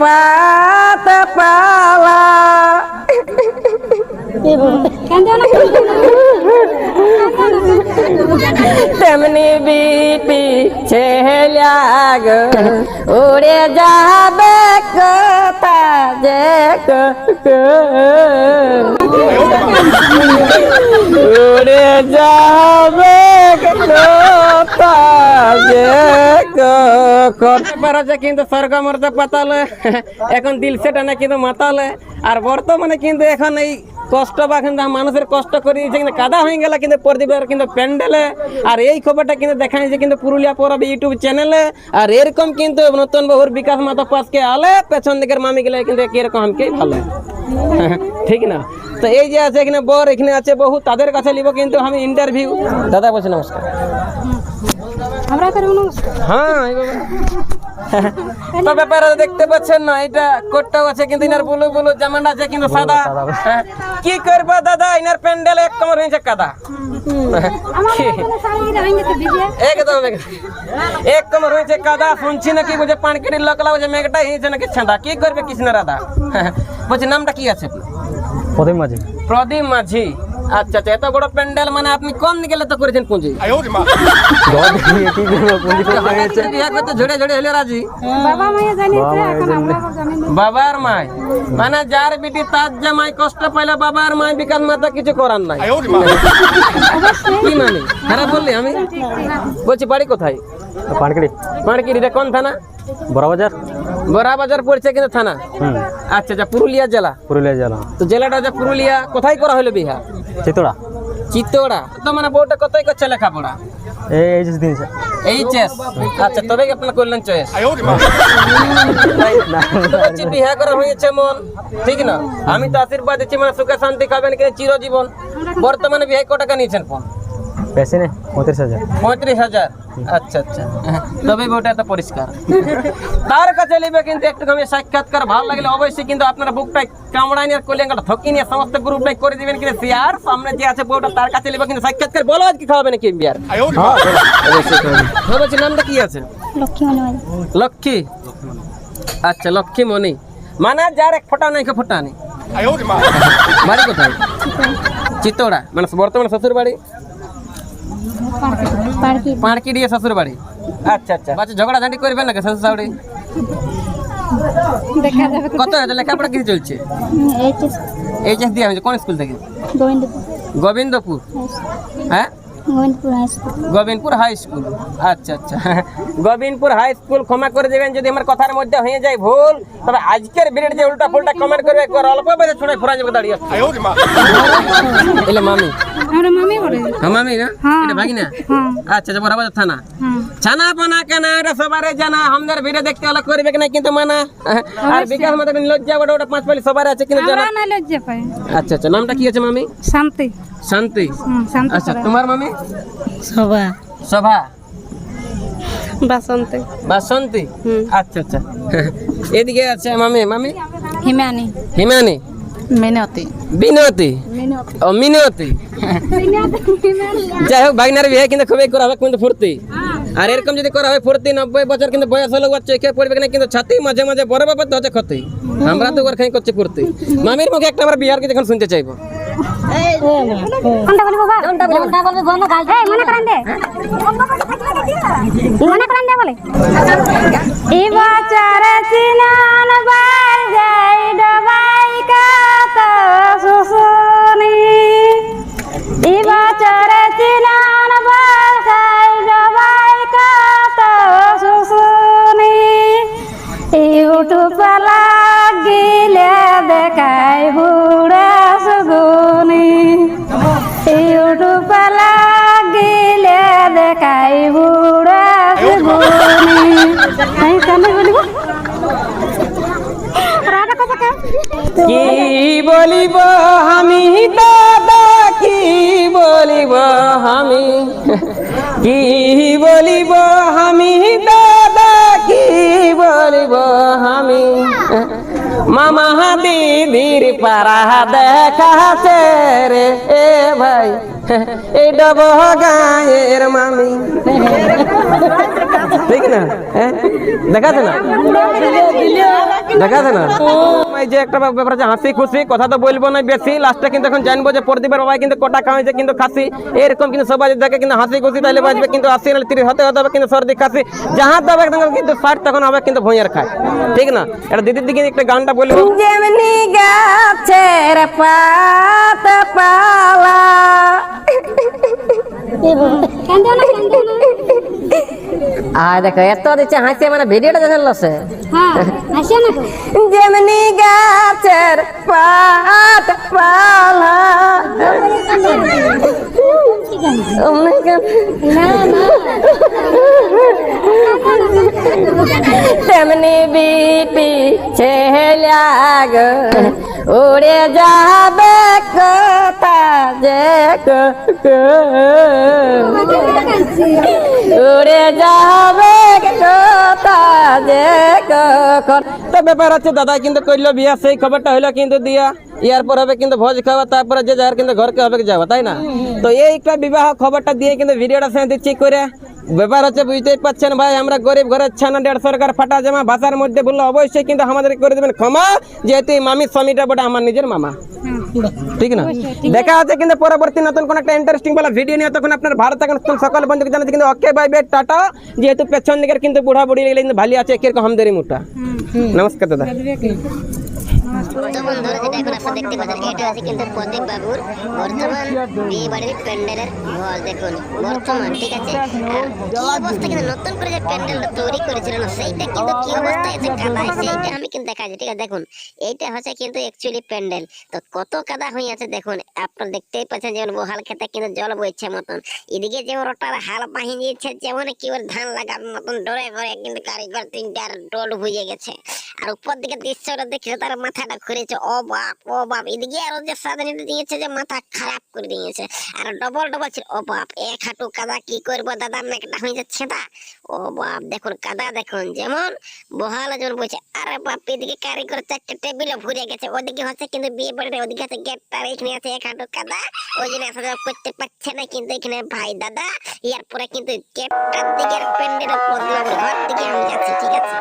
পাত পালা। তেমনি বিটি ছেলা গো উড়ে যাবে কথা যে উড়ে যাবে কথা যে করতে পারছে কিন্তু স্বর্গ মর্তে পাতালে, এখন দিল সেটা কিন্তু মাতালে। আর বর্তমানে কিন্তু এখন এই কষ্ট বা কিন্তু মানুষের কষ্ট করে কিন্তু কাদা হয়ে গেল কিন্তু প্রদীপের কিন্তু প্যান্ডেলে। আর এই খবরটা কিন্তু দেখা যাচ্ছে কিন্তু পুরুলিয়া পরব ইউটিউব চ্যানেলে। আর এরকম কিন্তু নতুন বহুর বিকাশ মাতা পাশকে আলে, পেছন দিকের মামি গেলে কিন্তু কীরকম আমাকে ভালো। ঠিক না? তো এই যে আছে এখানে বর, এখানে আছে বহু তাদের কাছে নিব কিন্তু আমি ইন্টারভিউ দাদা বলছি নমস্কার। আমরা হ্যাঁ তো ব্যাপারে দেখতে পাচ্ছেন না এটা কোটটাও আছে কিন্তু ইনার বুলু বুলু জামাটা আছে কিন্তু সাদা। হ্যাঁ। কি করব দাদা? ইনার প্যান্ডেল এক কমর হয়েছে কাদা। এক কমর হয়েছে কাদা শুনছি নাকি লোকলা বুঝে মেঘটা হয়েছে নাকি ছাঁদা। কি করবে কৃষ্ণ রাধা বলছি নামটা কি আছে প্রদীপ মাঝি। প্রদীপ মাঝি। আচ্ছা আচ্ছা এত বড় প্যান্ডেল মানে আপনি কোন দিকে তো করেছেন পুঁজি। জল দিয়ে কি করব পুঁজি করতে হয়েছে। বিয়ে করতে ঝরে ঝরে হলে রাজি। বাবা মায়ে জানি তো এখন আমরা জানি না। বাবার মাই। মানে যার বিটি তার জামাই কষ্ট পাইলে বাবার মাই বিকাশ মাতা কিছু করার নাই। কি মানে? খারাপ বললি আমি? বলছি বাড়ি কোথায়? পানকড়ি। মার্কেট কোন থানা? বড়বাজার। বড়া বাজার পড়ছে কিন্তু থানা। হুম। আচ্ছা আচ্ছা পুরুলিয়া জেলা। পুরুলিয়া জেলা। তো জেলাটা যে পুরুলিয়া। কোথায় করা হলো বিহা? চিতোড়া চিতোড়া তো মানে বউটা কত করছে লেখাপড়া? এই এই যে দিন এইচএস? আচ্ছা তবে কি আপনারা করলেন চয়েস বলছি বিহা করা হয়েছে মন ঠিক না? আমি তো আশীর্বাদ দিচ্ছি মানে সুখে শান্তি খাবেন কিন্তু চিরজীবন। বর্তমানে বিয়ে ক টাকা নিয়েছেন ফোন? বেশি নেই পঁয়ত্রিশ হাজার। পঁয়ত্রিশ হাজার? আচ্ছা আচ্ছা। তবে ওটা এত পরিষ্কার। তার কাছে নেবে কিন্তু একটু আমি সাক্ষাৎকার ভালো লাগলে অবশ্যই কিন্তু আপনারা বুকটাই কামড়াই নিয়ে একটা থকি নিয়ে সমস্ত গ্রুপটাই করে দিবেন কিন্তু শেয়ার সামনে যে আছে বউটা তার কাছে নেবে কিন্তু সাক্ষাৎকার। বলো আজকে খাওয়াবে নাকি বিয়ার বলছি নামটা কি আছে? লক্ষ্মী লক্ষ্মী? আচ্ছা লক্ষ্মী মনি মানে যার এক ফোটা নাই ফোঁটা নেই। বাড়ি কোথায়? চিত্তোড়া মানে বর্তমানে শ্বশুর বাড়ি পাঁড়কি দিয়ে শ্বশুর বাড়ি? আচ্ছা আচ্ছা। বাচ্চা ঝগড়া ঝাঁটি করবেন নাকি শ্বশুর শাশুড়ি? কত লেখাপড়া কিছু চলছে? এইচএস। এইচএস দিয়ে হয়েছে কোন স্কুল থেকে? গোবিন্দপুর। গোবিন্দপুর। হ্যাঁ? Gobindapur high school Gobindapur high school আচ্ছা আচ্ছা। গোবিন্দপুর হাই স্কুল ক্ষমা করে দেবেন যদি আমার কথার মধ্যে হয়ে যায় ভুল তবে আজকের বিরেট যে উল্টা ফুলটা কমেন্ট করবে একবার অল্প বেজে ছুড়ে ফোরা যাবে দাঁড়িয়ে এলে মামি। আমরা মামি বলে। হ্যাঁ মামি না? হ্যাঁ। এটা ভাগি না হ্যাঁ। আচ্ছা আচ্ছা বরাবর থানা। হ্যাঁ। ছানা পানা কেন এটা সবারে জানা। আমাদের ভিডিও দেখতে হলে করবে কিনা কিন্তু মানা। আর বিকাশ মতো লজ্জা ওটা ওটা পাঁচ পালি সবার আছে কিন্তু জানা? না লজ্জা পাই। আচ্ছা আচ্ছা নামটা কি আছে মামি? শান্তি। শান্তি? আচ্ছা তোমার মামি? সবা শোভা? বাসন্তী। বাসন্তী? আচ্ছা আচ্ছা। এদিকে আছে মামি মামি? হিমানি। হিমানি? মিনতি। বিনতি ও মিনতি। যাই হোক ভাগনার বিয়ে কিন্তু খুবই করা হবে কিন্তু ফুর্তি। আর এরকম যদি করা হয় ফুর্তি নব্বই বছর কিন্তু বয়স হলো ওর চোখে পড়বে না কিন্তু ছাতি মাঝে মাঝে বড় ব্যাপার তো হচ্ছে ক্ষতি। আমরা তো ওর খাই করছি ফুর্তি। মামির মুখে একটা আমরা বিহারকে যখন শুনতে চাইব। কোনটা বলব বাবা কোনটা বলব? কোনটা বলব? বল গাল এই মনে করেন দে। মনে করেন দে বলে। এই বছর চিনান বার যাই ডবাই কাত সুসুনি এই বছর চিনান বার যাই ডবাই কাত সুসুনি ইউটিউব লাগিলে দেখাই বুড়া কি বলিব আমি? দাদা, কি বলিব আমি? কি বলিব আমি? দাদা, কি বলিব আমি? মামা দিদির পারা দেখাছে রে, এ ভাই। এই ডব গায়ের মামি। ঠিক না? হ্যাঁ? না? দেখাচ্ছে না? যে একটা ব্যাপার আছে হাসি খুশি, কথা তো বলব না বেশি। লাস্টে কিন্তু এখন জানব যে প্রদীপের বাবাই কিন্তু কটা খাওয়াইছে কিন্তু খাসি। এরকম কিন্তু সবাই দেখে কিন্তু হাসি খুশি, তাহলে বাজবে কিন্তু আশি নাহলে তিরিশ হতে হতে হবে, কিন্তু সর্দি খাসি। যাহা তবে কিন্তু ষাট তখন হবে, কিন্তু ভুঁইয়ার খায়। ঠিক না? এটা দিদির দিকে একটা গানটা বলব। যেমনি গাছের পাত আর দেখো এত দিচ্ছে হাসি মানে ভিডিওটা দেখেন লসে। হ্যাঁ। যেমনি গাছের পাত পালা। তেমনি বিটি ছেলা উড়ে যাবে কথা যে উড়ে যাবে কথা তো ব্যাপার আছে, দাদা কিন্তু করল বিয়া, সেই খবরটা হইল কিন্তু দিয়া। ইয়ার পর হবে কিন্তু ভোজ খাওয়া, তারপরে যে যার কিন্তু ঘরকে হবে যাওয়া, তাই না? তো এইটা বিবাহ খবরটা দিয়ে কিন্তু ভিডিওটা সেন্ড দিচ্ছি করে ব্যাপার হচ্ছে বুঝতেই পাচ্ছেন ভাই আমরা গরিব ঘরের ছানা দেড় সরকার ফাটা জামা ভাষার মধ্যে বলল অবশ্যই কিন্তু আমাদের করে দেবেন। ক্ষমা যেহেতু এই মামির স্বামীটা বটে আমার নিজের মামা। ঠিক না? দেখা আছে কিন্তু পরবর্তী নতুন কোন একটা ইন্টারেস্টিং বলা ভিডিও নিয়ে তখন আপনার ভারত এখন সকল বন্ধুকে জানাচ্ছি কিন্তু ওকে বাই বাই টাটা। যেহেতু পেছন দিকের কিন্তু বুড়া বুড়ি গেলে কিন্তু ভালো আছে কীরকম হামদেরি মোটা। নমস্কার দাদা। এখন আপনারা দেখতে পাচ্ছেন এটা আছে কিন্তু প্রদীপ বাবুর বর্তমান বিয়ে বাড়ির প্যান্ডেলের ঘর দেখুন, বর্তমান, ঠিক আছে? কি অবস্থা কিন্তু নতুন করে যে প্যান্ডেলটা তৈরি করেছিল না, সেইটা কিন্তু কি অবস্থায় আছে কাদায় সেইটা আমি কিন্তু দেখাচ্ছি, ঠিক আছে? দেখুন, এইটা হচ্ছে কিন্তু অ্যাকচুয়ালি প্যান্ডেল। তো কত কাদা হয়ে আছে, দেখুন, আপনারা দেখতেই পাচ্ছেন যেমন বহাল খেতে কিন্তু জল বইছে মতন। এদিকে যেমন ওটার হাল বাহিয়ে দিয়েছে, যেমন কি ওর ধান লাগার মতন ডরে ডরে কিন্তু কারিগর তিনটার ডোল হয়ে গেছে। আর উপর দিকে দৃশ্যটা দেখে তার মাথাটা ঘুরেছে ও ও বাপ, এদিকে আরও যে সাধারণ দিয়েছে যে মাথা খারাপ করে দিয়েছে। আর ডবল ডবল ছিল। ও বাপ, এক হাঁটু কাদা, কি করব দাদা? মেঘটা হয়ে যাচ্ছে তা। ও বাপ, দেখুন কাদা, দেখুন যেমন বহাল যেমন বলছে আরে বাপ, এদিকে কারিগর চারটে টেবিলে ভরে গেছে। ওদিকে হচ্ছে কিন্তু বিয়ে বাড়িতে, ওদিকে আছে গেটটার এখানে আছে এক হাঁটু কাদা। ওই জন্য আসা যাওয়া করতে পারছে না কিন্তু এখানে ভাই দাদা। এরপরে কিন্তু গেটটার দিকে প্যান্ডেলের ঘর দিকে আমি যাচ্ছি, ঠিক আছে?